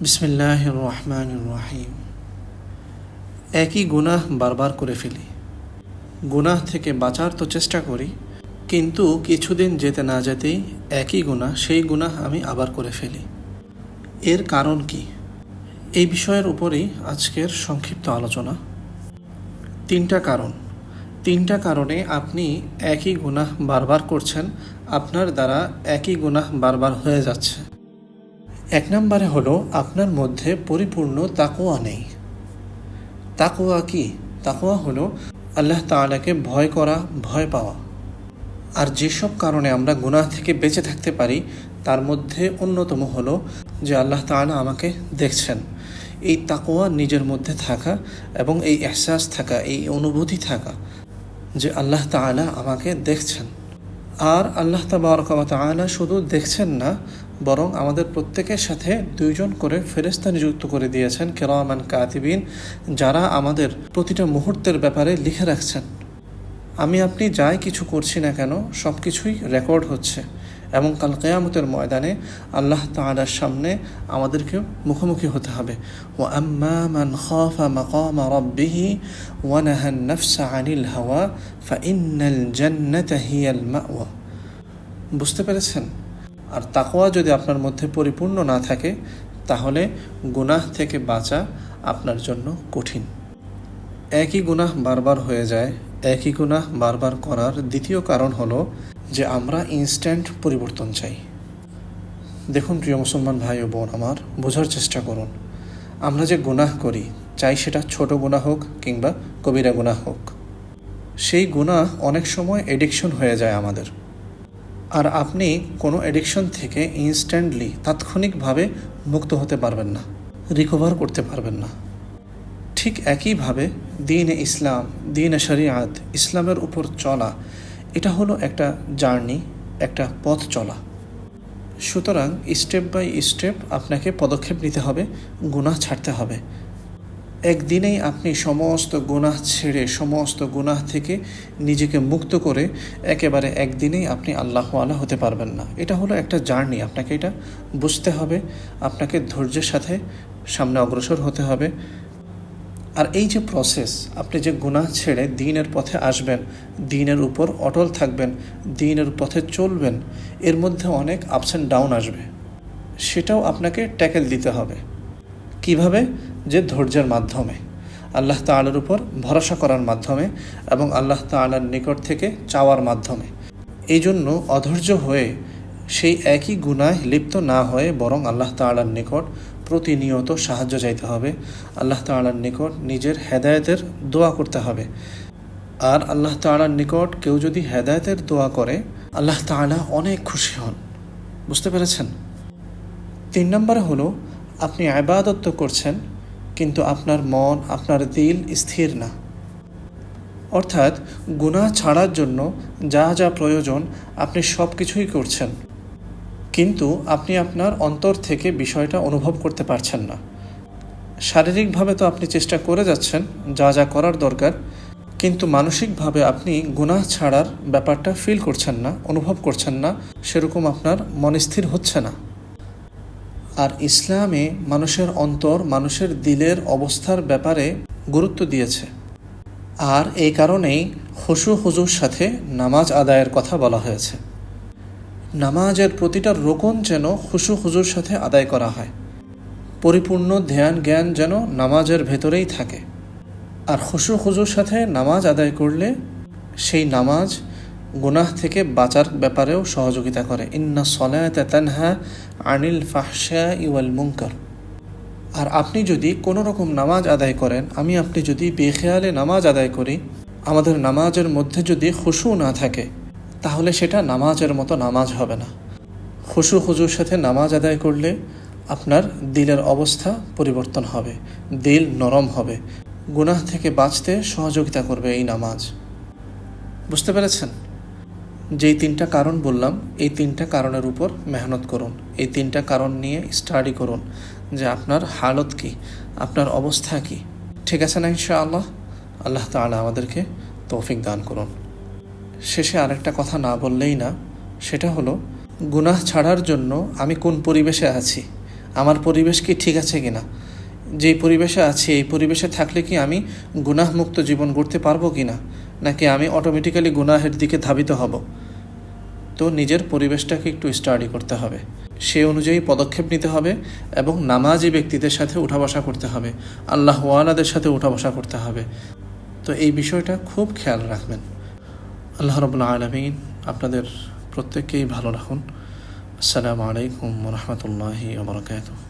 বিসমিল্লাহ রহমান রাহিম একই গুনাহ বারবার করে ফেলি। গুনাহ থেকে বাঁচার তো চেষ্টা করি, কিন্তু কিছুদিন যেতে না যেতেই একই গুনাহ, সেই গুনাহ আমি আবার করে ফেলি। এর কারণ কি? এই বিষয়ের উপরেই আজকের সংক্ষিপ্ত আলোচনা। তিনটা কারণ। তিনটা কারণে আপনি একই গুনাহ বারবার করছেন, আপনার দ্বারা একই গুনাহ বারবার হয়ে যাচ্ছে। এক নম্বরে হলো, আপনার মধ্যে পরিপূর্ণ তাকোয়া নেই। তাকোয়া কি? তাকোয়া হলো আল্লাহ তাআলাকে ভয় করা, ভয় পাওয়া। আর যেসব কারণে আমরা গুনাহ থেকে বেঁচে থাকতে পারি, তার মধ্যে অন্যতম হলো যে আল্লাহ তাআলা আমাকে দেখছেন। এই তাকোয়া নিজের মধ্যে থাকা এবং এই এহসাস থাকা, এই অনুভূতি থাকা যে আল্লাহ তাআলা আমাকে দেখছেন। আর আল্লাহ তালা শুধু দেখছেন না বরং আমাদের প্রত্যেকের সাথে দুইজন করে ফেরেস্তা নিযুক্ত করে দিয়েছেন কেরামান কাতিবিন, যারা আমাদের প্রতিটা মুহূর্তের ব্যাপারে লিখে রাখছেন। আমি আপনি যাই কিছু করছি না কেন সব কিছুই রেকর্ড হচ্ছে। এবং কাল কেয়ামতের ময়দানে আল্লাহ তাআলার সামনে আমাদেরকে মুখোমুখি হতে হবে। ও নাফসা হাওয়া ফা বুঝতে পেরেছেন? আর তাকওয়া যদি আপনার মধ্যে পরিপূর্ণ না থাকে, তাহলে গুনাহ থেকে বাঁচা আপনার জন্য কঠিন। একই গুনাহ বারবার হয়ে যায়, একই গুনাহ বারবার করার দ্বিতীয় কারণ হলো যে আমরা ইনস্ট্যান্ট পরিবর্তন চাই। দেখুন, প্রিয় মুসলমান ভাই ও বোন আমার, বোঝার চেষ্টা করুন, আমরা যে গুনাহ করি, চাই সেটা ছোট গুনাহ হোক কিংবা কবিরা গুনাহ হোক। সেই গুনাহ অনেক সময় এডিকশন হয়ে যায় আমাদের। আর আপনি কোনো অ্যাডিকশন থেকে ইনস্ট্যান্টলি তাৎক্ষণিকভাবে মুক্ত হতে পারবেন না রিকভার করতে পারবেন না। ঠিক একইভাবে দিন এ ইসলাম, দিন এ শরিয়াত, ইসলামের উপর চলা, এটা হলো একটা জার্নি, একটা পথ চলা। সুতরাং স্টেপ বাই স্টেপ আপনাকে পদক্ষেপ নিতে হবে, গুনাহ ছাড়তে হবে। একদিনেই আপনি সমস্ত গুনাহ ছেড়ে, সমস্ত গুনাহ থেকে নিজেকে মুক্ত করে একেবারে একদিনেই আপনি আল্লাহ হতে পারবেন না। এটা হলো একটা জার্নি। আপনাকে এটা বুঝতে হবে। আপনাকে ধৈর্যের সাথে সামনে অগ্রসর হতে হবে। আর এই যে প্রসেস আপনি যে গুনাহ ছেড়ে দিনের পথে আসবেন, দিনের উপর অটল থাকবেন, দিনের পথে চলবেন, এর মধ্যে অনেক আপস অ্যান্ড ডাউন আসবে। সেটাও আপনাকে ট্যাকেল দিতে হবে। কীভাবে? যে ধৈর্যের মাধ্যমে, আল্লাহ তালার উপর ভরসা করার মাধ্যমে এবং আল্লাহ তালার নিকট থেকে চাওয়ার মাধ্যমে। এই জন্য অধৈর্য হয়ে সেই একই গুণায় লিপ্ত না হয়ে বরং আল্লাহ তালার নিকট প্রতিনিয়ত সাহায্য চাইতে হবে। আল্লাহ তালার নিকট নিজের হেদায়তের দোয়া করতে হবে। আর আল্লাহ তালার নিকট কেউ যদি হেদায়তের দোয়া করে, আল্লাহ তালা অনেক খুশি হন। বুঝতে পেরেছেন? তিন নম্বরে হলো, আপনি আবাদত্ব করছেন কিন্তু আপনার মন, আপনার দিল স্থির না। অর্থাৎ গুনাহ ছাড়ার জন্য যা যা প্রয়োজন আপনি সব কিছুই করছেন। কিন্তু আপনি আপনার অন্তর থেকে বিষয়টা অনুভব করতে পারছেন না। শারীরিকভাবে তো আপনি চেষ্টা করে যাচ্ছেন, যা যা করার দরকার, কিন্তু মানসিকভাবে আপনি গুনাহ ছাড়ার ব্যাপারটা ফিল করছেন না, অনুভব করছেন না, সেরকম আপনার মন স্থির হচ্ছে না। আর ইসলামে মানুষের অন্তর, মানুষের দিলের অবস্থার ব্যাপারে গুরুত্ব দিয়েছে। আর এই কারণেই হসু হুজুর সাথে নামাজ আদায়ের কথা বলা হয়েছে। নামাজের প্রতিটা রোকন যেন হুসু হুজুর সাথে আদায় করা হয়। পরিপূর্ণ ধ্যান জ্ঞান যেন নামাজের ভেতরেই থাকে। আর হুসু হুজুর সাথে নামাজ আদায় করলে সেই নামাজ গুনাহ থেকে বাঁচার ব্যাপারেও সহযোগিতা করে। ইন্না সলায়ত তানহা আনিল ফাহশা ইওয়াল মুঙ্কর আর আপনি যদি কোনো রকম নামাজ আদায় করেন, আমি আপনি যদি বেখেয়ালে নামাজ আদায় করি, আমাদের নামাজের মধ্যে যদি খুশু না থাকে, তাহলে সেটা নামাজের মতো নামাজ হবে না। খুশু খুজুর সাথে নামাজ আদায় করলে আপনার দিলের অবস্থা পরিবর্তন হবে, দিল নরম হবে। গুনাহ থেকে বাঁচতে সহযোগিতা করবে এই নামাজ। বুঝতে পেরেছেন? যেই তিনটা কারণ বললাম, এই তিনটা কারণের উপর মেহনত করুন। এই তিনটা কারণ নিয়ে স্টাডি করুন যে আপনার হালত কি, আপনার অবস্থা কি। ঠিক আছে না ইনশাআল্লাহ? আল্লাহ তালা আমাদেরকে তৌফিক দান করুন। শেষে আরেকটা কথা না বললেই না, সেটা হলো, গুনাহ ছাড়ার জন্য আমি কোন পরিবেশে আছি? আমার পরিবেশ কি ঠিক আছে কিনা? যেই পরিবেশে আছি, এই পরিবেশে থাকলে কি আমি গুনাহমুক্ত জীবন গড়তে পারব কি না নাকি আমি অটোমেটিক্যালি গুনাহের দিকে ধাবিত হব? তো নিজের পরিবেশটাকে একটু স্টাডি করতে হবে। সে অনুযায়ী পদক্ষেপ নিতে হবে এবং নামাজি ব্যক্তিদের সাথে উঠা বসা করতে হবে। আল্লাহ ওয়ালাদের সাথে উঠা বসা করতে হবে। তো এই বিষয়টা খুব খেয়াল রাখবেন। আল্লাহ রবুল্লা আলমিন আপনাদের প্রত্যেককেই ভালো রাখুন। আসসালামু আলাইকুম রহমতুল্লাহি আবরকাত